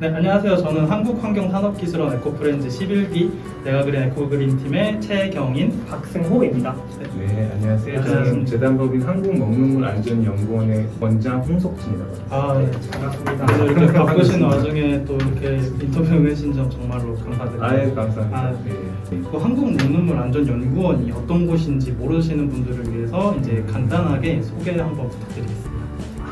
네, 안녕하세요. 저는 한국환경산업기술원 에코프렌즈 11기 내가 그린 에코그린 팀의 최경인. 박승호입니다. 네, 안녕하세요. 저는 안녕하세요. 재단법인 한국먹는물안전연구원의 원장 홍석진이라고 합니다. 아, 네. 반갑습니다. 그래서 이렇게 바쁘신 와중에 또 이렇게 인터뷰 응해주신 점 정말로 감사드립니다. 아예 감사합니다. 아, 네. 그 한국농능물안전연구원이 어떤 곳인지 모르시는 분들을 위해서 이제 간단하게 소개 한번 부탁드리겠습니다.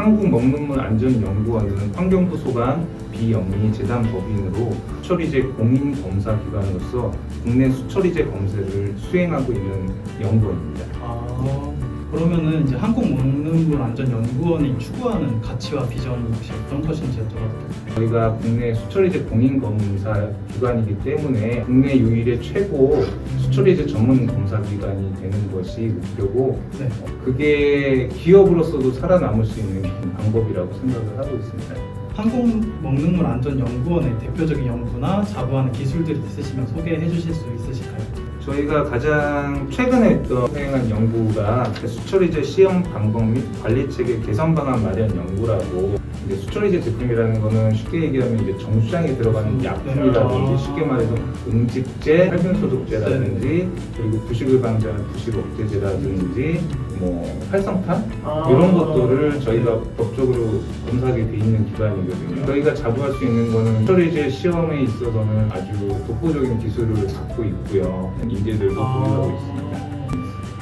한국 먹는물 안전연구원은 환경부 소관 비영리 재단 법인으로 수처리제 공인 검사 기관으로서 국내 수처리제 검사를 수행하고 있는 연구원입니다. 아, 그러면은 이제 한국농능물안전연구원이 추구하는 가치와 비전이 혹시 어떤 것인지 여쭤봐도? 저희가 국내 수처리제 공인 검사 기관이기 때문에 국내 유일의 최고 수처리제 전문 검사 기관이 되는 것이 목표고 네. 어, 그게 기업으로서도 살아남을 수 있는 방법이라고 생각을 하고 있습니다. 한국먹능물안전연구원의 대표적인 연구나 자부하는 기술들이 있으시면 소개해 주실 수 있으실까요? 저희가 가장 최근에 했던 수행한 연구가 수처리제 시험 방법 및 관리 체계 개선 방안 마련 연구라고 이제 수처리제 제품이라는 거는 쉽게 얘기하면 이제 정수장에 들어가는 약품이라든지 아. 쉽게 말해서 음식제, 살균소독제라든지 그리고 부식을 방지하는 부식 억제제라든지 뭐 활성탄 아. 이런 것들을 저희가 법적으로 검사하게 돼 있는 기관이거든요. 저희가 자부할 수 있는 거는 처리제 시험에 있어서는 아주 독보적인 기술을 갖고 있고요. 인재들도 보유하고 있습니다.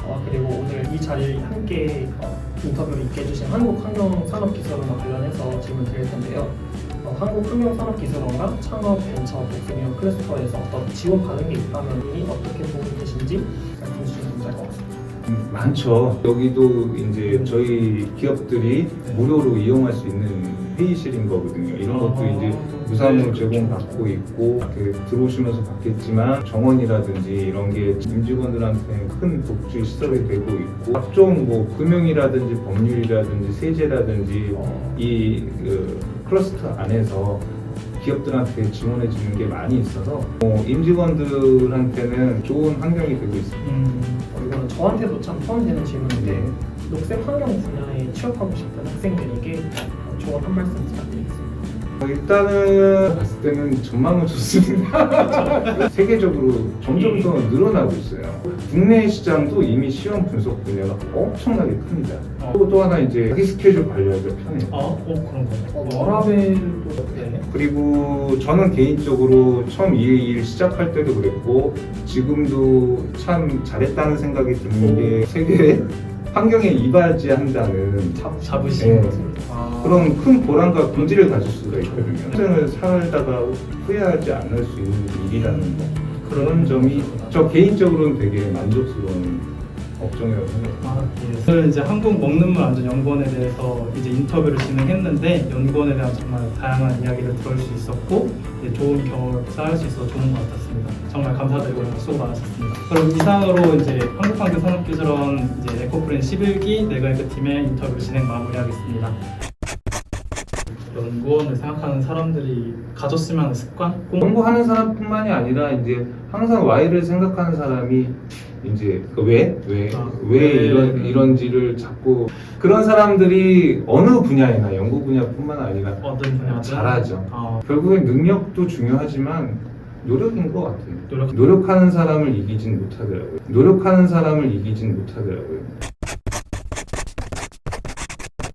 어, 그리고 오늘 이 자리에 함께 어, 인터뷰를 있게 해주신 한국환경산업기술원과 관련해서 질문 드릴 텐데요. 어, 한국환경산업기술원과 창업, 벤처, 복수기업 클래스터에서 어떤 지원 가능이 있다면 이 어떻게 도움이 되신지 말씀 주시면 감사할 것 같습니다. 음, 많죠. 여기도 이제 저희 기업들이 네. 무료로 이용할 수 있는 회의실인 거거든요. 이런 것도 아, 이제 무상으로 네, 제공받고 있고 이렇게 들어오시면서 받겠지만 정원이라든지 이런 게 임직원들한테 큰 복지 시설이 되고 있고 각종 뭐 금융이라든지 법률이라든지 세제라든지 어, 이 그, 클러스터 안에서 기업들한테 지원해 주는 게 많이 있어서 어, 임직원들한테는 좋은 환경이 되고 있습니다. 음, 어, 이거는 저한테도 참 포함되는 질문인데 네. 녹색 환경 분야에 취업하고 싶은 학생들에게 어, 조언 한 말씀 부탁드리겠습니다. 어, 일단은 봤을 때는 전망은 좋습니다. 세계적으로 점점 더 늘어나고 있어요. 국내 시장도 이미 시험 분석 분야가 엄청나게 큽니다. 어. 또, 또 하나 이제 자기 스케줄 관리하기가 편해요. 아, 어, 그런 거요? 어, 워라벨도 네. 그리고 저는 개인적으로 처음 이 일 시작할 때도 그랬고 지금도 참 잘했다는 생각이 드는 게 세계 환경에 이바지 한다는 자, 자부심. 네. 아, 그런 큰 보람과 긍지를 가질 수가 있거든요. 평생을 살다가 후회하지 않을 수 있는 일이라는 거. 그런 점이 저 개인적으로는 되게 만족스러운 생각합니다. 아, 예. 저는 이제 한국 먹는 물 안전 연구원에 대해서 이제 인터뷰를 진행했는데 연구원에 대한 정말 다양한 이야기를 들을 수 있었고 이제 좋은 경험을 쌓을 수 있어서 좋은 것 같았습니다. 정말 감사드리고 수고 많으셨습니다. 그럼 이상으로 이제 한국환경산업기술원 이제 에코프렌 11기 내가이크 팀의 인터뷰 진행 마무리하겠습니다. 연구원을 생각하는 사람들이 가졌으면 하는 습관? 꼭 공부하는 사람뿐만이 아니라 이제 항상 Y를 생각하는 사람이 이제 그 왜? 왜? 아, 왜 왜? 이런 이런지를 자꾸 그런 사람들이 어느 분야이나 연구 분야뿐만 아니라 어떤 분야든 잘하죠. 아, 결국엔 능력도 중요하지만 노력인 것 같아요. 노력. 노력하는 사람을 이기진 못하더라고요. 노력하는 사람을 이기진 못하더라고요.